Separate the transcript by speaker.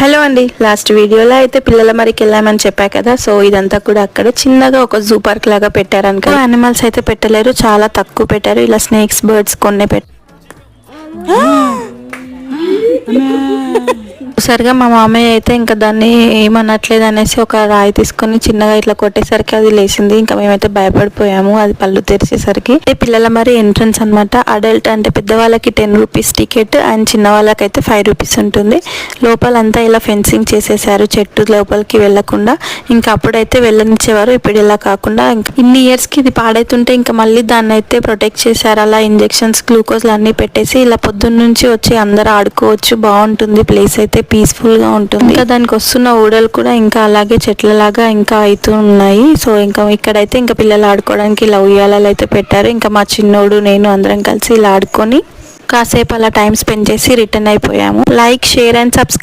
Speaker 1: Hello అండి last వీడియోలో అయితే పిల్లల మరికి వెళ్ళామని చెప్పా కదా సో ఇదంతా కూడా అక్కడ చిన్నగా ఒక జూ పార్క్ లాగా పెట్టారనుకో. యానిమల్స్ అయితే పెట్టలేరు చాలా తక్కువ పెట్టారు ఇలా స్నేక్స్ బర్డ్స్ కొన్ని పెట్టారు సరిగా మా మామయ్య అయితే ఇంకా దాన్ని ఏమనట్లేదు అనేసి ఒక రాయి తీసుకొని చిన్నగా ఇట్లా కొట్టేసరికి అది లేచింది. ఇంకా మేమైతే భయపడిపోయాము. అది పళ్ళు తెరిచేసరికి. పిల్లల మరి ఎంట్రన్స్ అనమాట అడల్ట్ అంటే పెద్దవాళ్ళకి టెన్ రూపీస్ టికెట్ అండ్ చిన్న వాళ్ళకైతే ఫైవ్ రూపీస్ ఉంటుంది. లోపలంతా ఇలా ఫెన్సింగ్ చేసేసారు. చెట్టు లోపలికి వెళ్ళకుండా ఇంకా అప్పుడైతే వెళ్ళనిచ్చేవారు. ఇప్పుడు ఇలా కాకుండా ఇంకా ఇన్ని ఇయర్స్కి ఇది పాడైతుంటే ఇంకా మళ్ళీ దాన్ని అయితే ప్రొటెక్ట్ చేశారు. అలా ఇంజెక్షన్స్ గ్లూకోజ్ అన్ని పెట్టేసి ఇలా పొద్దున్న నుంచి వచ్చి అందరూ ఆడుకోవచ్చు. బాగుంటుంది. ప్లేస్ అయితే పీస్ఫుల్గా ఉంటుంది. ఇంకా దానికి వస్తున్న ఊడలు కూడా ఇంకా అలాగే చెట్లలాగా ఇంకా అవుతూ ఉన్నాయి. సో ఇంకా ఇక్కడైతే ఇంకా పిల్లలు ఆడుకోవడానికి ఇలా ఉయ్యాలలు అయితే పెట్టారు. ఇంకా మా చిన్నోడు నేను అందరం కలిసి ఇలా ఆడుకొని కాసేపు అలా టైం స్పెండ్ చేసి రిటర్న్ అయిపోయాము. Like share and subscribe